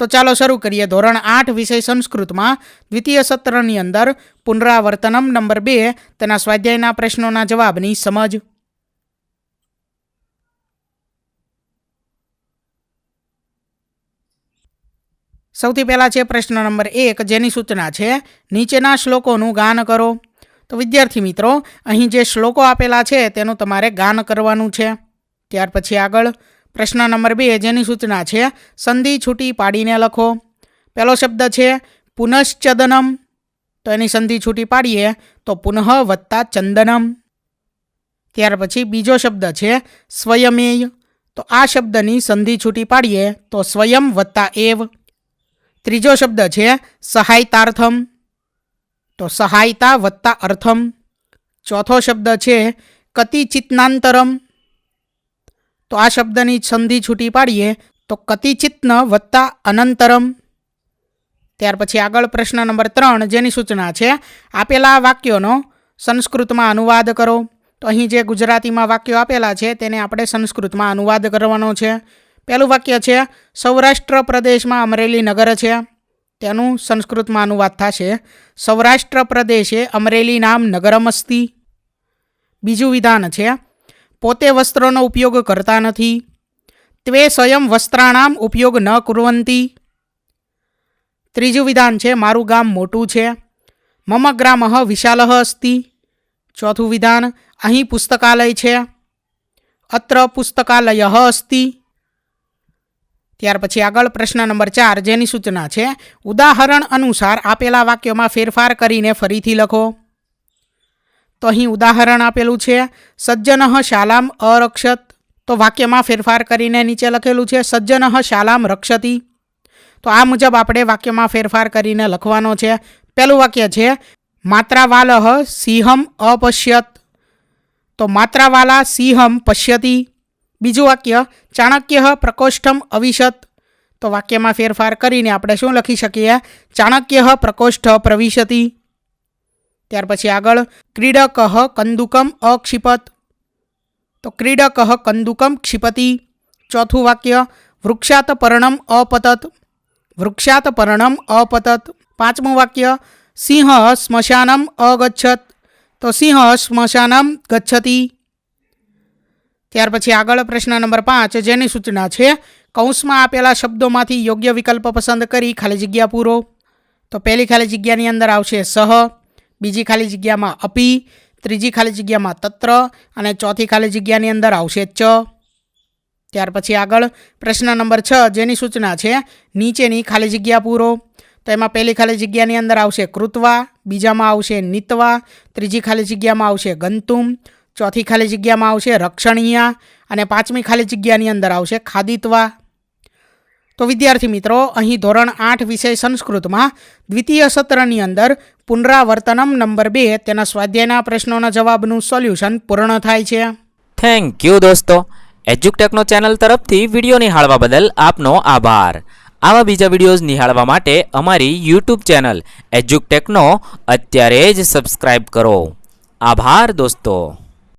તો ચાલો શરૂ કરીએ. ધોરણ આઠ વિષય સંસ્કૃતમાં. દ્વિતીય સત્રની અંદર પુનરાવર્તનમ નંબર બે, તેના સ્વાધ્યાયના પ્રશ્નોના જવાબની સમજ. સૌથી પહેલાં છે પ્રશ્ન નંબર એક, જેની સૂચના છે, નીચેના શ્લોકોનું ગાન કરો. તો વિદ્યાર્થી મિત્રો, અહીં જે શ્લોકો આપેલા છે, તેનું તમારે ગાન કરવાનું છે. ત્યાર પછી આગળ. પ્રશ્ન નંબર બે જેની સૂચના છે, સંધિ છૂટી પાડીને લખો. પહેલો શબ્દ છે, પુનશ્ચદનમ. તો એની સંધિ છૂટી પાડીએ તો પુનઃ વત્તા ચંદનમ. ત્યાર પછી બીજો શબ્દ છે, સ્વયમેય. તો આ શબ્દની સંધિ છૂટી પાડીએ તો સ્વયં વત્તા એવ. ત્રીજો શબ્દ છે, સહાયતાર્થમ. તો સહાયતા વત્તા અર્થમ. ચોથો શબ્દ છે, કતિચિત્નાંતરમ. તો આ શબ્દની સંધિ છૂટી પાડીએ તો કતિચિત્ન વત્તા અનંતરમ. ત્યાર પછી આગળ પ્રશ્ન નંબર ત્રણ જેની સૂચના છે, આપેલા વાક્યોનો સંસ્કૃતમાં અનુવાદ કરો. તો અહીં જે ગુજરાતીમાં વાક્યો આપેલા છે તેને આપણે સંસ્કૃતમાં અનુવાદ કરવાનો છે. પહેલું વાક્ય છે, સૌરાષ્ટ્ર પ્રદેશમાં અમરેલી નગર છે. તેનું સંસ્કૃતમાં અનુવાદ થશે, સૌરાષ્ટ્ર પ્રદેશે અમરેલી નામ નગરમસ્તી. બીજું વિધાન છે પોતે વસ્ત્રોનો ઉપયોગ કરતા નથી. ત્વે સ્વયં વસ્ત્રાણામ ઉપયોગ ન કુર્વંતી. ત્રીજું વિધાન છે, મારું ગામ મોટું છે. મમ ગ્રામ વિશાલ અસ્તિ. ચોથું વિધાન, અહીં પુસ્તકાલય છે. અત્ર પુસ્તકાલય અસ્તિ. ત્યાર પછી આગળ પ્રશ્ન નંબર ચાર, જેની સૂચના છે, ઉદાહરણ અનુસાર આપેલા વાક્યોમાં ફેરફાર કરીને ફરીથી લખો. તો અહીં ઉદાહરણ આપેલું છે, સજ્જન શાલામ અરક્ષત. તો વાક્યમાં ફેરફાર કરીને નીચે લખેલું છે, સજ્જન શાલામ રક્ષતી. તો આ મુજબ આપણે વાક્યમાં ફેરફાર કરીને લખવાનો છે. પહેલું વાક્ય છે, માત્રાવાલ સિંહમ અપશ્યત. તો માત્રાવાલા સિંહમ પશ્યતી. બીજું વાક્ય, ચાણક્ય પ્રકોષ્ઠમ અવિશત. તો વાક્યમાં ફેરફાર કરીને આપણે શું લખી શકીએ? ચાણક્ય પ્રકોષ્ઠ પ્રવિશતી. ત્યાર પછી આગળ ક્રીડક કંદુકમ અક્ષિપત. તો ક્રીડક કંદુકમ ક્ષિપતિ. ચોથું વાક્ય, વૃક્ષાત પર્ણમ અપતત. વૃક્ષાત પર્ણમ અપતત. પાંચમું વાક્ય, સિંહ સ્મશાનમ અગચ્છત. તો સિંહ સ્મશાનમ ગચ્છતિ. ત્યાર પછી આગળ પ્રશ્ન નંબર પાંચ, જેની સૂચના છે, કૌંસમાં આપેલા શબ્દોમાંથી યોગ્ય વિકલ્પ પસંદ કરી ખાલી જગ્યા પૂરો. તો પહેલી ખાલી જગ્યાની અંદર આવશે સહ. બીજી ખાલી જગ્યામાં અપી, ત્રીજી ખાલી જગ્યામાં તત્ર અને ચોથી ખાલી જગ્યાની અંદર આવશે ચ. ત્યાર પછી આગળ પ્રશ્ન નંબર છ, જેની સૂચના છે, નીચેની ખાલી જગ્યા પૂરો. તો એમાં પહેલી ખાલી જગ્યાની અંદર આવશે કૃતવા, બીજામાં આવશે નિતવા, ત્રીજી ખાલી જગ્યામાં આવશે ગંતુમ, ચોથી ખાલી જગ્યામાં આવશે રક્ષણીયા અને પાંચમી ખાલી જગ્યાની અંદર આવશે ખાદિત્વા. તો વિદ્યાર્થી મિત્રો, અહીં ધોરણ આઠ વિષય સંસ્કૃતમાં દ્વિતીય સત્રની અંદર પુનરાવર્તનમ નંબર બે, તેના સ્વાધ્યાયના પ્રશ્નોના જવાબનું સોલ્યુશન પૂર્ણ થાય છે. થેન્ક યુ દોસ્તો. એજ્યુકટેકનો ચેનલ તરફથી વીડિયો નિહાળવા બદલ આપનો આભાર. આવા બીજા વિડીયોઝ નિહાળવા માટે અમારી યુટ્યુબ ચેનલ એજ્યુકટેકનો અત્યારે જ સબસ્ક્રાઇબ કરો. આભાર દોસ્તો.